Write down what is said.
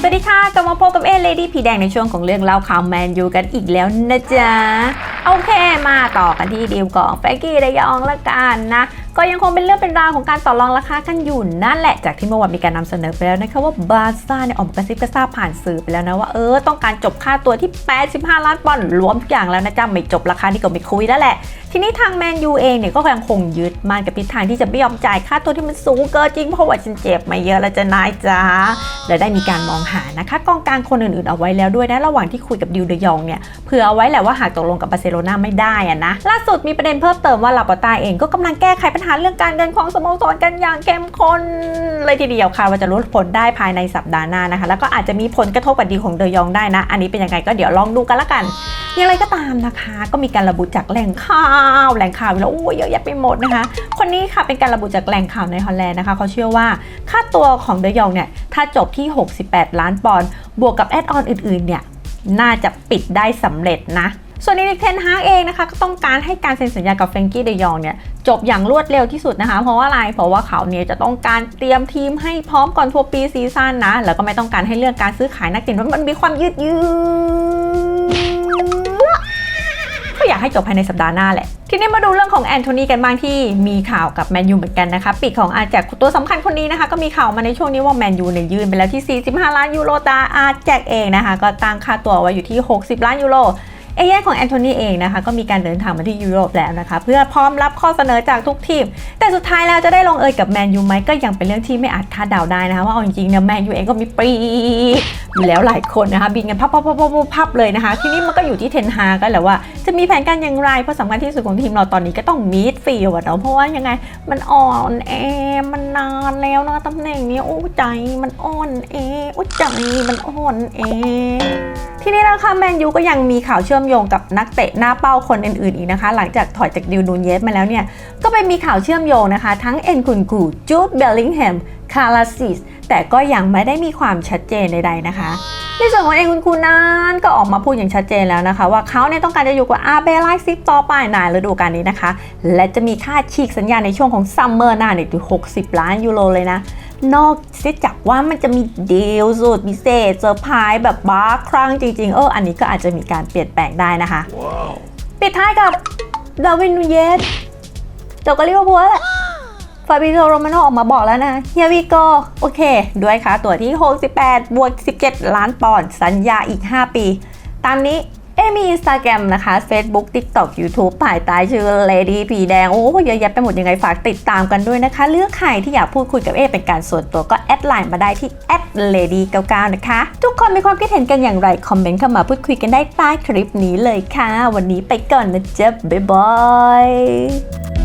สวัสดีค่ะกลับมาพบกับเอเลดี้ผีแดงในช่วงของเรื่องเล่าข่าวแมนยูกันอีกแล้วนะจ๊ะ โอเคมาต่อกันที่ดีลของแฟกกี้ระยองละกันนะ ก็ยังคงเป็นเรื่องเป็นราวของการต่อรองราคากันอยู่นั่นแหละจากที่เมื่อวานมีการนำเสนอไปแล้วนะคะว่าบาร์ซ่าเนี่ยออกกระซิบกระซาบผ่านสื่อไปแล้วนะว่าเออต้องการจบค่าตัวที่ 85 ล้านปอนด์รวมทุกอย่างแล้วนะจ๊ะไม่จบราคานี้ก็ไม่คุยแล้วแหละทีนี้ทางแมนยูเองเนี่ยก็ยังคงยึดมั่นกับทิศทางที่จะไม่ยอมจ่ายค่าตัวที่มันสูงเกินจริงเพราะว่าฉันเจ็บมาเยอะแล้วจะนายจ้าและได้มีการมองหานะคะกองกลางคนอื่นๆเอาไว้แล้วด้วยนะระหว่างที่คุยกับดิวเดยองเนี่ยเผื่อเอาไว้แหละว่าหากตกลงกับบาร์เซโลนาไม่ได้อะนะล่าสุดมีประเด็นเพิ่มเติมว่าลาปอต้าเองก็กำลังแก้ไขปัญหาเรื่องการเงินของสโมสรกันอย่างเข้มข้นเลยทีเดียวค่ะว่าจะรู้ผลได้ภายในสัปดาห์หน้านะคะ แล้วก็อาจจะมีผลกระทบกับดีของเดยองได้นะ อันนี้เป็นยังไงก็เดี๋ยวลองดูกันละกันอย่างไรก็ตามนะคะ ก็มีการระบุจากแหล่งข่าวแหล่งข่าวแล้วโอ้ยเยอะแยะไปหมดนะคะ คนนี้ค่ะเป็นการระบุจากแหล่งข่าวในฮอลแลนด์นะคะเขาเชื่อว่าค่าตัวของเดยองเนี่ยถ้าจบที่ 68 ล้านปอนด์บวกกับแอดออนอื่นๆเนี่ยน่าจะปิดได้สำเร็จนะส่วนอีริกเทนฮากเองนะคะก็ต้องการให้การเซ็นสัญญากับเฟรงกี้เดยองเนี่ยจบอย่างรวดเร็วที่สุดนะคะ เพราะว่าอะไรเพราะว่าเขาเนี่ยจะต้องการเตรียมทีมให้พร้อมก่อนทัวร์ปีซีซั่นนะ แล้วก็ไม่ต้องการให้เรื่องการซื้อขายนักเตะมันมีความยืดยืดก็อากให้จบภายในสัปดาห์หน้าแหละ ทีนี้มาดูเรื่องของแอนโทนีกันบ้างที่มีข่าวกับแมนยูเหมือนกันนะคะปีกของอาแจกตัวสำคัญคนนี้นะคะ ก็มีข่าวมาในช่วงนี้ว่าแมนยูเนี่ยยืนไปแล้วที่ 45 ล้านยูโรตาอาแจกเองนะคะ ก็ตั้งค่าตัวไว้อยู่ที่ 60 ล้านยูโรเอเย่นของแอนโทนีเองนะคะก็มีการเดินทางมาที่ยุโรปแล้วนะคะ เพื่อพร้อมรับข้อเสนอจากทุกทีม แต่สุดท้ายแล้วจะได้ลงเอยกับแมนยูไหมก็ยังเป็นเรื่องที่ไม่อาจคาดเดาได้นะคะว่าเอาจริงๆเนี่ยแมนยูเองก็มีปี อยู่แล้วหลายคนนะคะบินกันพับพับพับพับเลยนะคะ ทีนี้มันก็อยู่ที่เทนฮากันแหละว่า จะมีแผนการอย่างไร เพราะสำคัญที่สุดของทีมเราตอนนี้ก็ต้องมีดฟิลด์อะเนาะเพราะว่ายังไงมันอ่อนแอมันนานแล้วนะตำแหน่งนี้โอ้ใจมันอ่อนแอโอ้ใจมันอ่อนแอทีนี้นะคะแมนยูก็ยังมีข่าวเชื่อมโยงกับนักเตะหน้าเป้าคนอื่นๆอีกนะคะ หลังจากถอยจากดิวนูนเยสมาแล้วเนี่ยก็ไปมีข่าวเชื่อมโยงนะคะ ทั้งเอ็นกุนกูจูดเบลลิงแฮม คาราซิสแต่ก็ยังไม่ได้มีความชัดเจนใดๆนะคะ ในส่วนของเอ็นกุนกูนั้นก็ออกมาพูดอย่างชัดเจนแล้วนะคะ ว่าเขาเนี่ยต้องการจะอยู่กับอาเบไลซิกต่อไปในฤดูกาลนี้นะคะ และจะมีค่าฉีกสัญญาในช่วงของซัมเมอร์หน้าเนี่ยถึง60 ล้านยูโรเลยนะ นอกเสียจากว่ามันจะมีดีลสุดพิเศษเซอร์ไพรส์แบบบ้าครั้งจริง ๆ เอออันนี้ก็อาจจะมีการเปลี่ยนแปลงได้นะคะปิดท้ายกับดาวินนูเยสจบกับลิเวอร์พูลแหละ ฟาบิโซโรมาโนออกมาบอกแล้วนะเฮียวิโกโอเค ด้วยค่าตัวที่ 68 บวก 17 ล้านปอนด์สัญญาอีก 5 ปี ตามนี้เอมี Instagram นะคะ Facebook TikTok YouTube ภายใต้ชื่อ Lady ผีแดง โอ้เยอะแยะไปหมดยังไงฝากติดตามกันด้วยนะคะ เลือกใครที่อยากพูดคุยกับเอเป็นการส่วนตัวก็แอดไลน์มาได้ที่แอด Lady 99นะคะ ทุกคนมีความคิดเห็นกันอย่างไร คอมเมนต์เข้ามาพูดคุยกันได้ใต้คลิปนี้เลยค่ะ วันนี้ไปก่อนนะจ๊ะบ๊ายบาย